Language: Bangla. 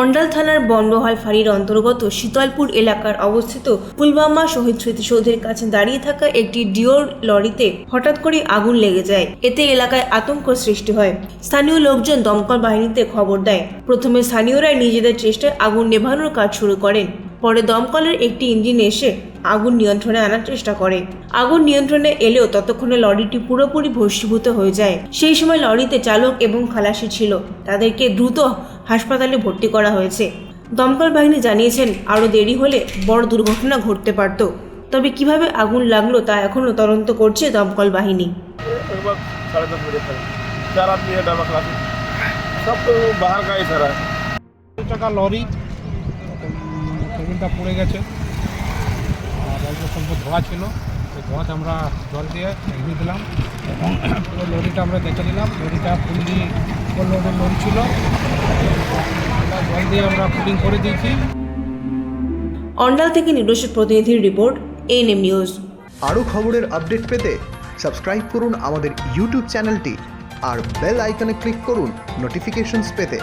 অন্ডাল থানার বনবহাল ফাঁড়ির অন্তর্গত শীতলপুর এলাকার অবস্থিত পুলবামা শহীদ স্মৃতিসৌধের কাছে দাঁড়িয়ে থাকা একটি ডিওর লরিতে হঠাৎ করে আগুন লেগে যায়। এতে এলাকায় আতঙ্ক সৃষ্টি হয়। স্থানীয় লোকজন দমকল বাহিনীতে খবর দেয়। প্রথমে স্থানীয়রাই নিজেদের চেষ্টায় আগুন নেভানোর কাজ শুরু করেন। পরে দমকলের একটি ইঞ্জিন এসে আগুন নিয়ন্ত্রণে আনার চেষ্টা করে। আগুন নিয়ন্ত্রণে এলেও ততক্ষণে লরিটি পুরোপুরি ভস্মীভূত হয়ে যায়। সেই সময় লরিতে চালক এবং খালাসি ছিল। তাদেরকে দ্রুত হাসপাতালে ভর্তি করা হয়েছে। দমকল বাহিনী জানিয়েছেন, আরও দেরি হলে বড় দুর্ঘটনা ঘটতে পারত। তবে কীভাবে আগুন লাগল তা এখনও তদন্ত করছে দমকল বাহিনী। সব বাহার গাই সারা টাকা লরি টেবিলটা পড়ে গেছে। আর অল্প স্বল্প ধোয়া ছিল। ওই ধোয়াতে আমরা জল দিয়ে এগিয়ে দিলাম। এবং পুরো লরিটা আমরা দেখে নিলাম। লরিটা ফুললি লোডের লরি ছিল। আমরা জল দিয়ে আমরা ফুলিং করে দিয়েছি। অন্ডাল থেকে নিরোষের প্রতিনিধির রিপোর্ট এএনএম নিউজ আরও খবরের আপডেট পেতে সাবস্ক্রাইব করুন আমাদের ইউটিউব চ্যানেলটি আর বেল আইকনে ক্লিক করুন নোটিফিকেশনস পেতে।